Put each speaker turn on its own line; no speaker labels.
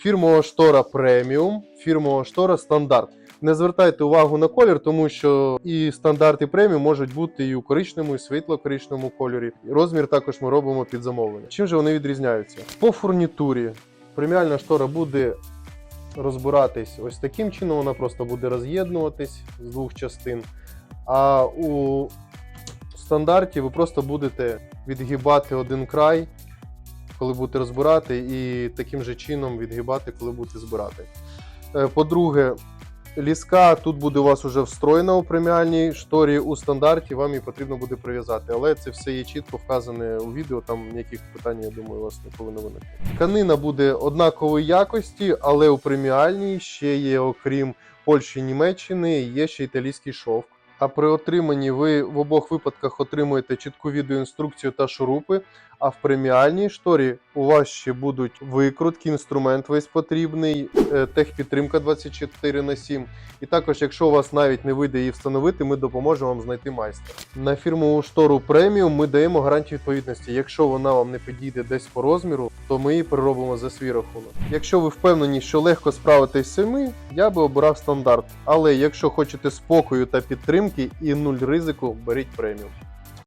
Фірмова штора преміум, фірмова штора стандарт. Не звертайте увагу на колір, тому що і стандарт, і преміум можуть бути і у коричневому, і світло-коричневому кольорі. Розмір також ми робимо під замовлення. Чим же вони відрізняються? По фурнітурі преміальна штора буде розбиратись ось таким чином, вона просто буде роз'єднуватись з двох частин. А у стандарті ви просто будете відгибати один край, коли будете розбирати, і таким же чином відгибати, коли будете збирати. Е, По-друге, ліска тут буде у вас уже встроєна у преміальній шторі у стандарті, вам її потрібно буде прив'язати. Але це все є чітко вказане у відео, там ніяких питань, я думаю, у вас не виникне. Тканина буде однакової якості, але у преміальній ще є, окрім Польщі Німеччини, є ще італійський шовк. А при отриманні ви в обох випадках отримуєте чітку відеоінструкцію та шурупи. А в преміальній шторі у вас ще будуть викрутки, інструмент весь потрібний, е, техпідтримка 24 на 7. І також, якщо у вас навіть не вийде її встановити, ми допоможемо вам знайти майстра. На фірмову штору преміум ми даємо гарантію відповідності. Якщо вона вам не підійде десь по розміру, то ми її переробимо за свій рахунок. Якщо ви впевнені, що легко справитись самі, я би обирав стандарт. Але якщо хочете спокою та підтримки і нуль ризику, беріть преміум.